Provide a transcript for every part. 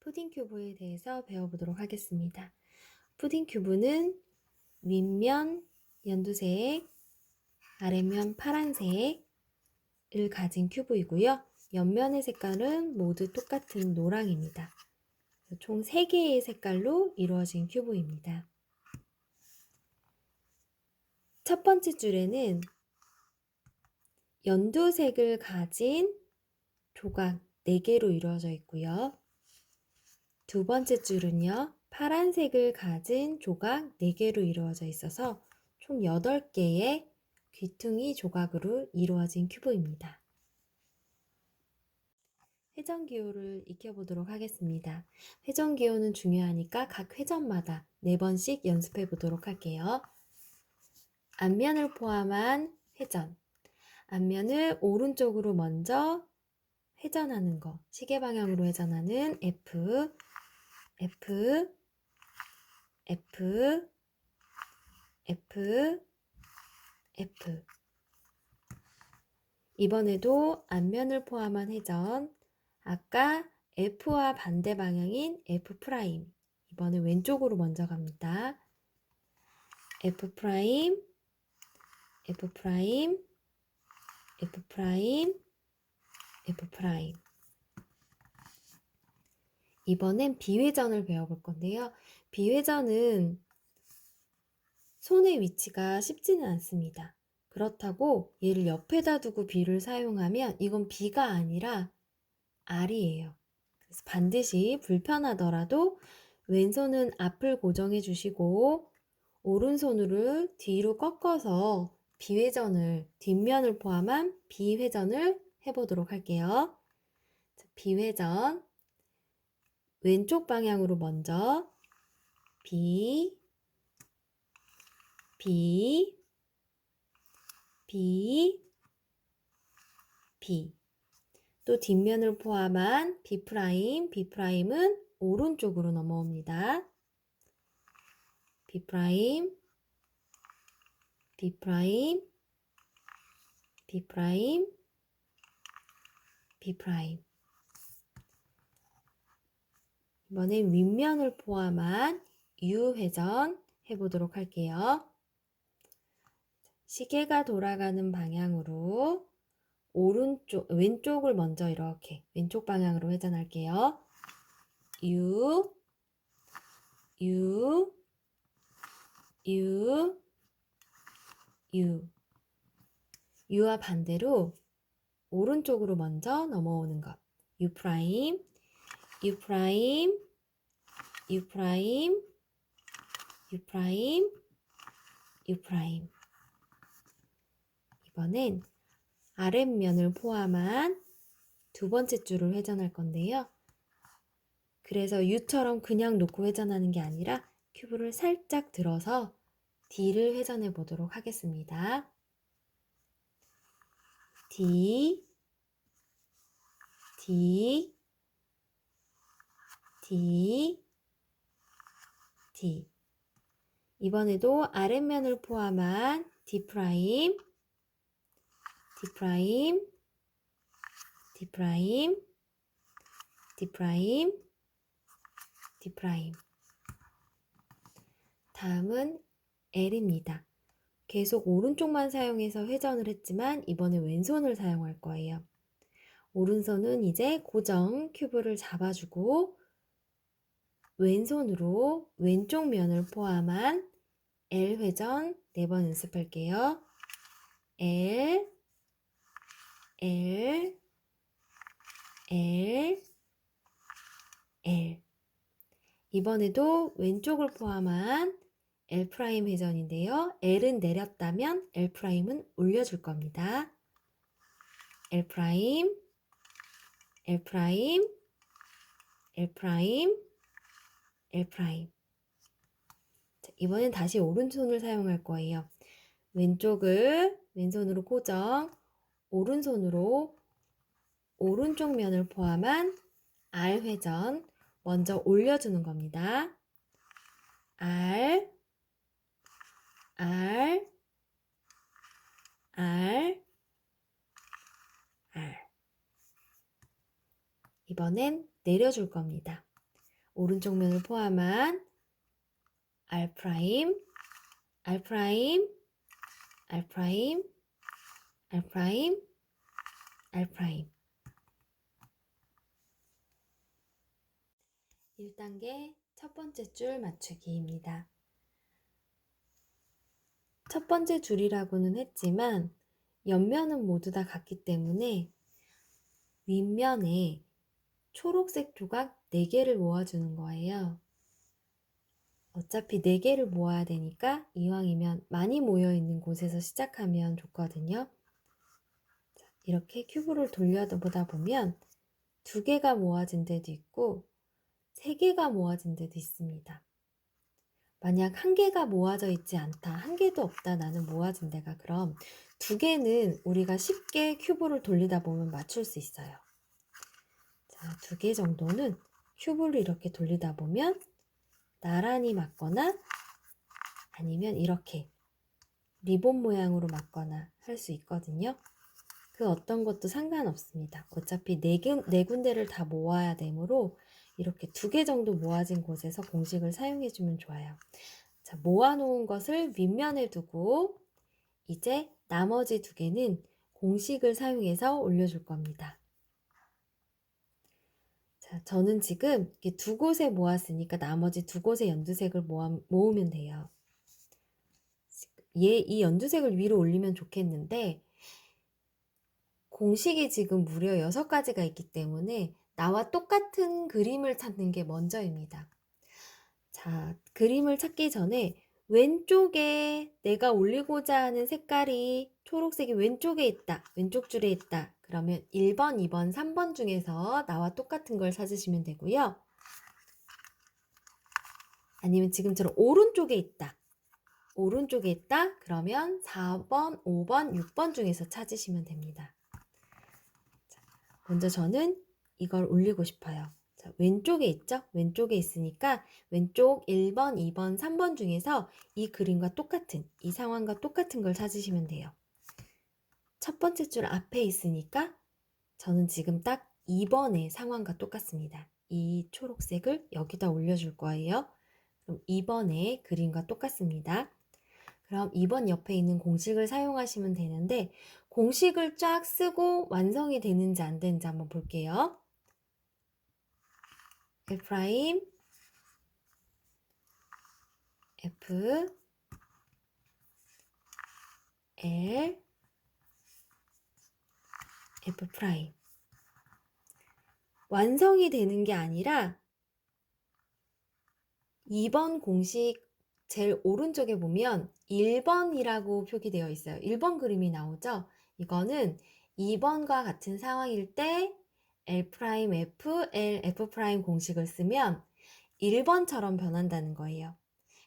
푸딩 큐브에 대해서 배워보도록 하겠습니다. 푸딩 큐브는 윗면 연두색, 아랫면 파란색을 가진 큐브이고요. 옆면의 색깔은 모두 똑같은 노랑입니다. 총 3개의 색깔로 이루어진 큐브입니다. 첫 번째 줄에는 연두색을 가진 조각 4개로 이루어져 있고요. 두 번째 줄은요, 파란색을 가진 조각 4개로 이루어져 있어서 총 8개의 귀퉁이 조각으로 이루어진 큐브입니다. 회전 기호를 익혀보도록 하겠습니다. 회전 기호는 중요하니까 각 회전마다 4번씩 연습해 보도록 할게요. 앞면을 포함한 회전. 앞면을 오른쪽으로 먼저 회전하는 거. 시계 방향으로 회전하는 F, F, F, F, F. 이번에도 앞면을 포함한 회전. 아까 F와 반대 방향인 F 프라임. 이번에 왼쪽으로 먼저 갑니다. F 프라임, F 프라임, F 프라임, F 프라임. 이번엔 비회전을 배워볼 건데요. 비회전은 손의 위치가 쉽지는 않습니다. 그렇다고 얘를 옆에다 두고 비를 사용하면 이건 비가 아니라 R이에요. 그래서 반드시 불편하더라도 왼손은 앞을 고정해 주시고 오른손으로 뒤로 꺾어서 비회전을 뒷면을 포함한 비회전을 해보도록 할게요. 비회전 왼쪽 방향으로 먼저 비, 비, 비, 비. 또 뒷면을 포함한 B 프라임, B 프라임은 오른쪽으로 넘어옵니다. B 프라임, B 프라임, B 프라임, B 프라임. 이번엔 윗면을 포함한 U 회전 해보도록 할게요. 시계가 돌아가는 방향으로 오른쪽, 왼쪽을 먼저 이렇게 왼쪽 방향으로 회전할게요. U, U, U, U. U와 반대로 오른쪽으로 먼저 넘어오는 것. U 프라임, U 프라임, U 프라임, U 프라임, U 프라임. 이번엔 아랫면을 포함한 두 번째 줄을 회전할 건데요. 그래서 U처럼 그냥 놓고 회전하는 게 아니라 큐브를 살짝 들어서 D를 회전해 보도록 하겠습니다. D, D, D. 이번에도 아랫면을 포함한 D 프라임, D 프라임, D 프라임, D 프라임, D 프라임. 다음은 L입니다. 계속 오른쪽만 사용해서 회전을 했지만 이번에 왼손을 사용할 거예요. 오른손은 이제 고정 큐브를 잡아주고 왼손으로 왼쪽 면을 포함한 L 회전 4번 연습할게요. L, L, L, L. 이번에도 왼쪽을 포함한 L 프라임 회전인데요. L은 내렸다면 L 프라임은 올려줄 겁니다. L 프라임, L 프라임, L 프라임, L. 자, 이번엔 다시 오른손을 사용할 거예요. 왼쪽을 왼손으로 고정, 오른손으로 오른쪽 면을 포함한 R 회전 먼저 올려주는 겁니다. R, R, R, R. 이번엔 내려줄 겁니다. 오른쪽 면을 포함한 R 프라임, R 프라임, R 프라임, R 프라임, R 프라임. 1단계 첫 번째 줄 맞추기입니다. 첫 번째 줄이라고는 했지만 옆면은 모두 다 같기 때문에 윗면에 초록색 조각 4개를 모아주는 거예요. 어차피 4개를 모아야 되니까 이왕이면 많이 모여 있는 곳에서 시작하면 좋거든요. 자, 이렇게 큐브를 돌려보다 보면 2개가 모아진 데도 있고 3개가 모아진 데도 있습니다. 만약 한 개가 모아져 있지 않다, 한 개도 없다, 나는 모아진 데가 그럼 두 개는 우리가 쉽게 큐브를 돌리다 보면 맞출 수 있어요. 자, 두 개 정도는 큐브를 이렇게 돌리다 보면 나란히 맞거나 아니면 이렇게 리본 모양으로 맞거나 할 수 있거든요. 그 어떤 것도 상관없습니다. 어차피 네, 군, 네 군데를 다 모아야 되므로 이렇게 두 개 정도 모아진 곳에서 공식을 사용해 주면 좋아요. 자, 모아놓은 것을 윗면에 두고 이제 나머지 두 개는 공식을 사용해서 올려줄 겁니다. 자, 저는 지금 두 곳에 모았으니까 나머지 두 곳의 연두색을 모아, 모으면 돼요. 얘, 이 연두색을 위로 올리면 좋겠는데, 공식이 지금 무려 6가지가 있기 때문에 나와 똑같은 그림을 찾는 게 먼저입니다. 자, 그림을 찾기 전에 왼쪽에 내가 올리고자 하는 색깔이 초록색이 왼쪽에 있다. 왼쪽 줄에 있다. 그러면 1번, 2번, 3번 중에서 나와 똑같은 걸 찾으시면 되고요. 아니면 지금처럼 오른쪽에 있다. 오른쪽에 있다. 그러면 4번, 5번, 6번 중에서 찾으시면 됩니다. 자, 먼저 저는 이걸 올리고 싶어요. 자, 왼쪽에 있죠? 왼쪽에 있으니까 왼쪽 1번, 2번, 3번 중에서 이 그림과 똑같은, 이 상황과 똑같은 걸 찾으시면 돼요. 첫 번째 줄 앞에 있으니까 저는 지금 딱 2번의 상황과 똑같습니다. 이 초록색을 여기다 올려줄 거예요. 그럼 2번의 그림과 똑같습니다. 그럼 2번 옆에 있는 공식을 사용하시면 되는데 공식을 쫙 쓰고 완성이 되는지 안 되는지 한번 볼게요. F 프라임 F L F 프라임 완성이 되는 게 아니라 2번 공식 제일 오른쪽에 보면 1번이라고 표기되어 있어요. 1번 그림이 나오죠? 이거는 2번과 같은 상황일 때 L 프라임 F, L F 공식을 쓰면 1번처럼 변한다는 거예요.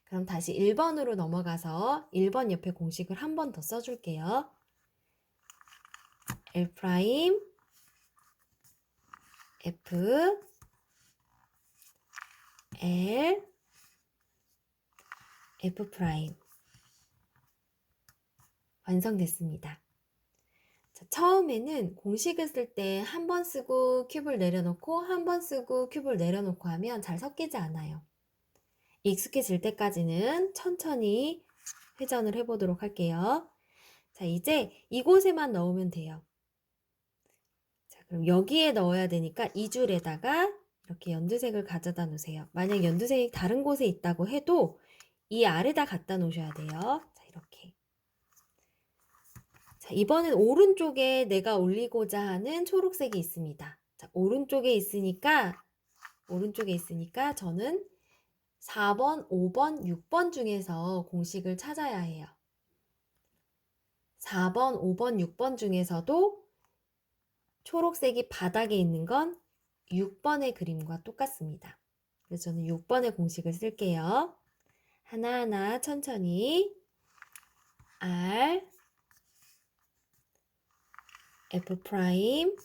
그럼 다시 1번으로 넘어가서 1번 옆에 공식을 한 번 더 써줄게요. L 프라임 F L F 프라임 완성됐습니다. 자, 처음에는 공식을 쓸 때 한 번 쓰고 큐브를 내려놓고 한 번 쓰고 큐브를 내려놓고 하면 잘 섞이지 않아요. 익숙해질 때까지는 천천히 회전을 해보도록 할게요. 자, 이제 이곳에만 넣으면 돼요. 자, 그럼 여기에 넣어야 되니까 이 줄에다가 이렇게 연두색을 가져다 놓으세요. 만약 연두색이 다른 곳에 있다고 해도 이 아래다 갖다 놓으셔야 돼요. 자, 이렇게. 자, 이번엔 오른쪽에 내가 올리고자 하는 초록색이 있습니다. 자, 오른쪽에 있으니까, 오른쪽에 있으니까 저는 4번, 5번, 6번 중에서 공식을 찾아야 해요. 4번, 5번, 6번 중에서도 초록색이 바닥에 있는 건 6번의 그림과 똑같습니다. 그래서 저는 6번의 공식을 쓸게요. 하나하나 천천히 R F 프라임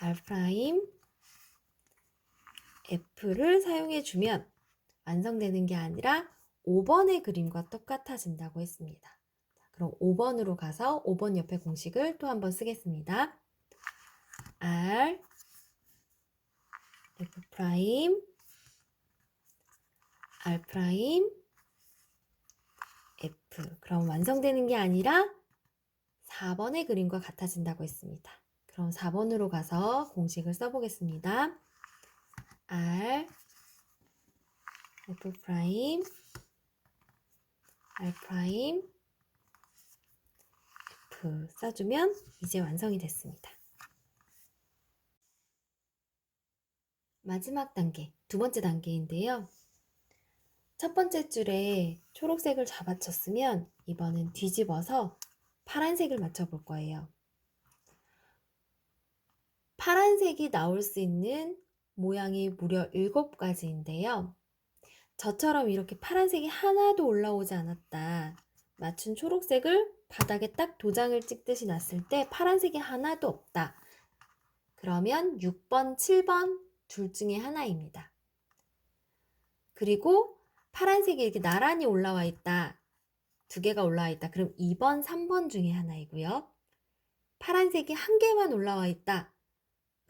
R 프라임 F를 사용해 주면 완성되는 게 아니라 5번의 그림과 똑같아진다고 했습니다. 그럼 5번으로 가서 5번 옆에 공식을 또 한번 쓰겠습니다. R F 프라임, R 프라임, F. 그럼 완성되는 게 아니라 4번의 그림과 같아진다고 했습니다. 그럼 4번으로 가서 공식을 써보겠습니다. R, F 프라임, R 프라임, F 써주면 이제 완성이 됐습니다. 마지막 단계, 두 번째 단계인데요. 첫 번째 줄에 초록색을 잡아쳤으면 이번엔 뒤집어서 파란색을 맞춰볼 거예요. 파란색이 나올 수 있는 모양이 무려 7가지인데요. 저처럼 이렇게 파란색이 하나도 올라오지 않았다. 맞춘 초록색을 바닥에 딱 도장을 찍듯이 놨을 때 파란색이 하나도 없다. 그러면 6번, 7번 둘 중에 하나입니다. 그리고 파란색이 이렇게 나란히 올라와 있다. 두 개가 올라와 있다. 그럼 2번, 3번 중에 하나이고요. 파란색이 한 개만 올라와 있다.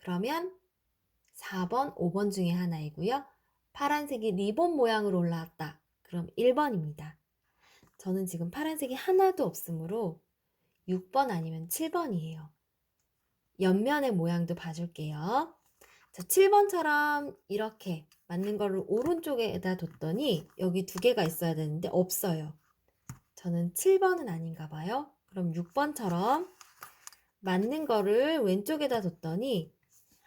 그러면 4번, 5번 중에 하나이고요. 파란색이 리본 모양으로 올라왔다. 그럼 1번입니다. 저는 지금 파란색이 하나도 없으므로 6번 아니면 7번이에요. 옆면의 모양도 봐줄게요. 자, 7번처럼 이렇게 맞는 거를 오른쪽에다 뒀더니 여기 두 개가 있어야 되는데 없어요. 저는 7번은 아닌가 봐요. 그럼 6번처럼 맞는 거를 왼쪽에다 뒀더니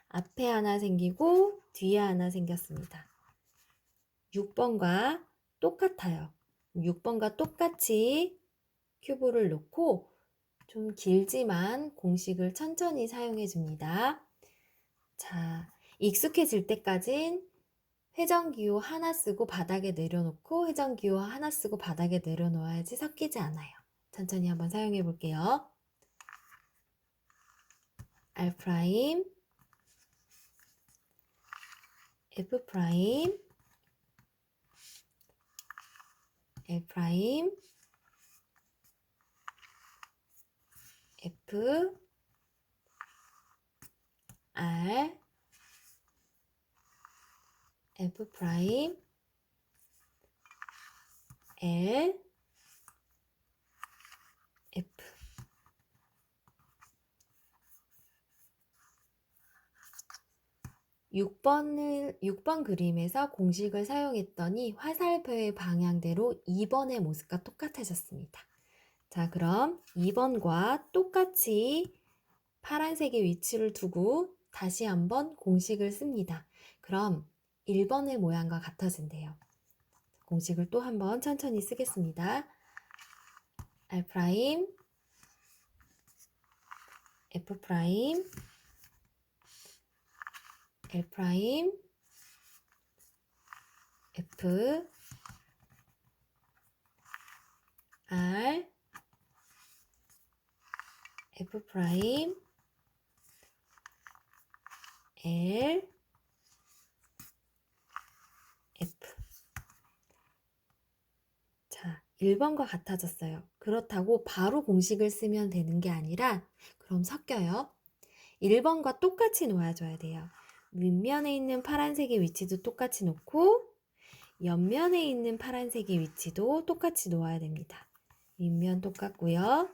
앞에 하나 생기고 뒤에 하나 생겼습니다. 6번과 똑같아요. 6번과 똑같이 큐브를 놓고 좀 길지만 공식을 천천히 사용해 줍니다. 자, 익숙해질 때까진 회전기호 하나 쓰고 바닥에 내려놓고 회전기호 하나 쓰고 바닥에 내려놓아야지 섞이지 않아요. 천천히 한번 사용해 볼게요. R 프라임, F 프라임, L 프라임, F, R, F 프라임, L, 6번을, 6번 그림에서 공식을 사용했더니 화살표의 방향대로 2번의 모습과 똑같아졌습니다. 자, 그럼 2번과 똑같이 파란색의 위치를 두고 다시 한번 공식을 씁니다. 그럼 1번의 모양과 같아진대요. 공식을 또 한번 천천히 쓰겠습니다. R 프라임, F 프라임, L 프라임, F, R, F 프라임, L, F. 자, 1번과 같아졌어요. 그렇다고 바로 공식을 쓰면 되는 게 아니라, 그럼 섞여요. 1번과 똑같이 놓아줘야 돼요. 윗면에 있는 파란색의 위치도 똑같이 놓고, 옆면에 있는 파란색의 위치도 똑같이 놓아야 됩니다. 윗면 똑같고요.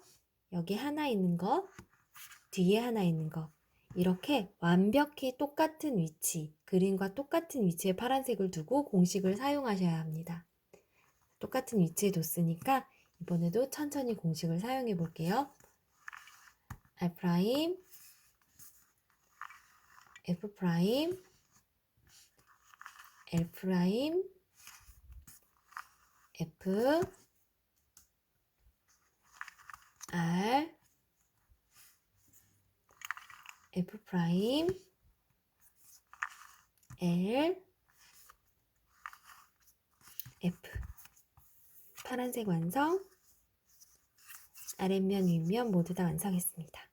여기 하나 있는 거, 뒤에 하나 있는 거. 이렇게 완벽히 똑같은 위치, 그림과 똑같은 위치에 파란색을 두고 공식을 사용하셔야 합니다. 똑같은 위치에 뒀으니까 이번에도 천천히 공식을 사용해 볼게요. R F 프라임, L 프라임, F, R, F 프라임, L, F. 파란색 완성. 아랫면, 윗면 모두 다 완성했습니다.